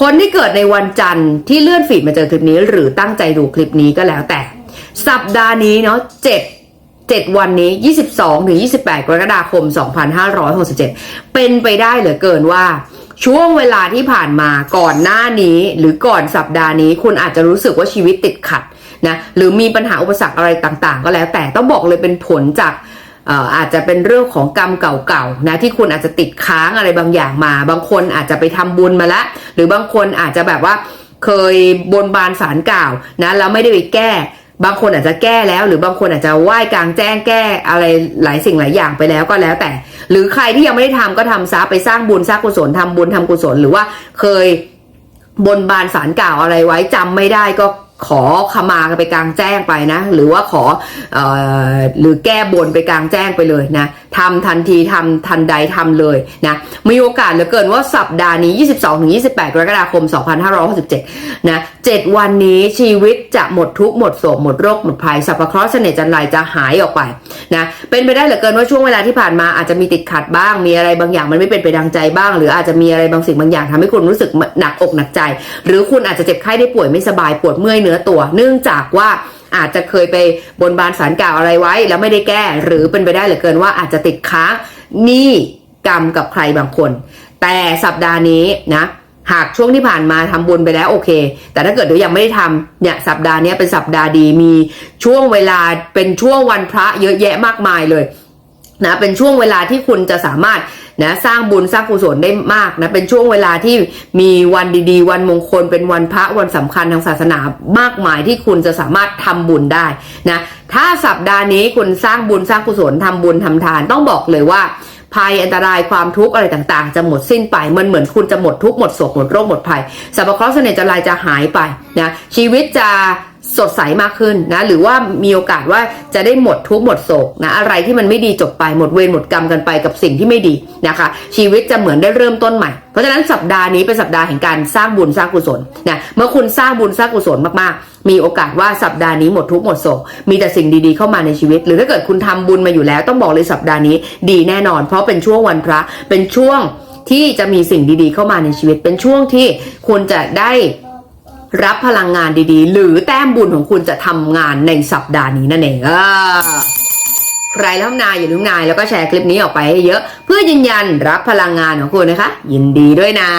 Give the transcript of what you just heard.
คนที่เกิดในวันจันทร์ที่เลื่อนฟีดมาเจอคลิปนี้ หรือตั้งใจดูคลิปนี้ก็แล้วแต่ สัปดาห์นี้เนาะเจ็ดเจ็ดวันนี้ 22ถึง28 กรกฎาคม 2567 เป็นไปได้เหลือเกินว่า ช่วงเวลาที่ผ่านมาก่อนหน้านี้หรือก่อนสัปดาห์นี้ คุณอาจจะรู้สึกว่าชีวิตติดขัดนะหรือมีปัญหาอุปสรรคอะไรต่างๆ ก็แล้วแต่ต้องบอกเลยเป็นผลจาก อาจจะเป็นเรื่องของกรรมเก่าๆนะที่คุณอาจจะติดค้างอะไรบางอย่างมา บางคนอาจจะไปทำบุญมาล้วหรือบางคนอาจจะแบบว่าเคยบนบานสารกล่าวนะแล้วไม่ได้ไปแก้ บางคนอาจจะแก้แล้ว หรือบางคนอาจจะไหว้กลางแจ้งแก้อะไรหลายสิ่งหลายอย่างไปแล้วก็แล้วแต่ หรือใครที่ยังไม่ได้ทำก็ทำซะไปสร้างบุญสร้างกุศลทำบุญทำกุศลหรือว่าเคยบนบานสารกล่าวอะไรไว้จำไม่ได้ก็ ขอขมากันไปกลางแจ้งไปนะ หรือว่าขอออหรือแก้บนไปกลางแจ้งไปเลยนะทำทันทีทำทันใดทำเลยนะมีโอกาสเหลือเกินว่าสัปดาห์นี้ 22-28 กรกฎาคม 2567นะ7วันนี้ชีวิตจะหมดทุกข์หมดโศกหมดโรคหมดภัยสัพพะเคราะห์เสน่ห์จันไรจะหายออกไปนะเป็นไปได้เหลือเกินว่าช่วงเวลาที่ผ่านมาอาจจะมีติดขัดบ้าง มีอะไรบางอย่างมันไม่เป็นไปดังใจบ้าง หรืออาจจะมีอะไรบางสิ่งบางอย่างทำให้คุณรู้สึกหนักอกหนักใจ หรือคุณอาจจะเจ็บไข้ได้ป่วยไม่สบายปวดเมื่อยนื้อตัว เนื่องจากว่าอาจจะเคยไปบนบานสารกล่าวอะไรไว้ แล้วไม่ได้แก้หรือเป็นไปได้เหลือเกินว่าอาจจะติดค้างหนี้กรรมกับใครบางคน แต่สัปดาห์นี้นะหากช่วงที่ผ่านมาทำบุญไปแล้วโอเค แต่ถ้าเกิดเดี๋ยวยังไม่ได้ทำเนี่ยสัปดาห์นี้เป็นสัปดาห์ดีมีช่วงเวลาเป็นช่วงวันพระเยอะแยะมากมายเลย นะเป็นช่วงเวลาที่คุณจะสามารถนะสร้างบุญสร้างกุศลได้มากนะเป็นช่วงเวลาที่มีวันดีๆ วันมงคล เป็นวันพระวันสำคัญทางศาสนามากมายที่คุณจะสามารถทำบุญได้นะถ้าสัปดาห์นี้คุณสร้างบุญสร้างกุศลทำบุญทำทานต้องบอกเลยว่าภัยอันตรายความทุกข์อะไรต่างๆ จะหมดสิ้นไปมันเหมือนคุณจะหมดทุกข์หมดโศกหมดโรคหมดภัยสัพพะเคราะห์เสน่ห์จันไรจะหายไปนะชีวิตจะ สดใสมากขึ้นนะ หรือว่ามีโอกาสว่าจะได้หมดทุกหมดโศกนะอะไรที่มันไม่ดีจบไปหมดเวรหมดกรรมกันไปกับสิ่งที่ไม่ดีนะคะ ชีวิตจะเหมือนได้เริ่มต้นใหม่ เพราะฉะนั้นสัปดาห์นี้เป็นสัปดาห์แห่งการสร้างบุญสร้างกุศลนะเมื่อคุณสร้างบุญสร้างกุศลมากๆ มีโอกาสว่าสัปดาห์นี้หมดทุกหมดโศกมีแต่สิ่งดีๆเข้ามาในชีวิต หรือถ้าเกิดคุณทำบุญมาอยู่แล้วต้องบอกเลยสัปดาห์นี้ดีแน่นอน เพราะเป็นช่วงวันพระเป็นช่วงที่จะมีสิ่งดีๆเข้ามาในชีวิต เป็นช่วงที่คุณจะได้ รับพลังงานดีๆ หรือแต้มบุญของคุณจะทำงานในสัปดาห์นี้นั่นเองอใครทำนายอย่าลืมนายแล้วก็แชร์คลิปนี้ออกไปให้เยอะ เพื่อยืนยันรับพลังงานของคุณนะคะ ยินดีด้วยนะ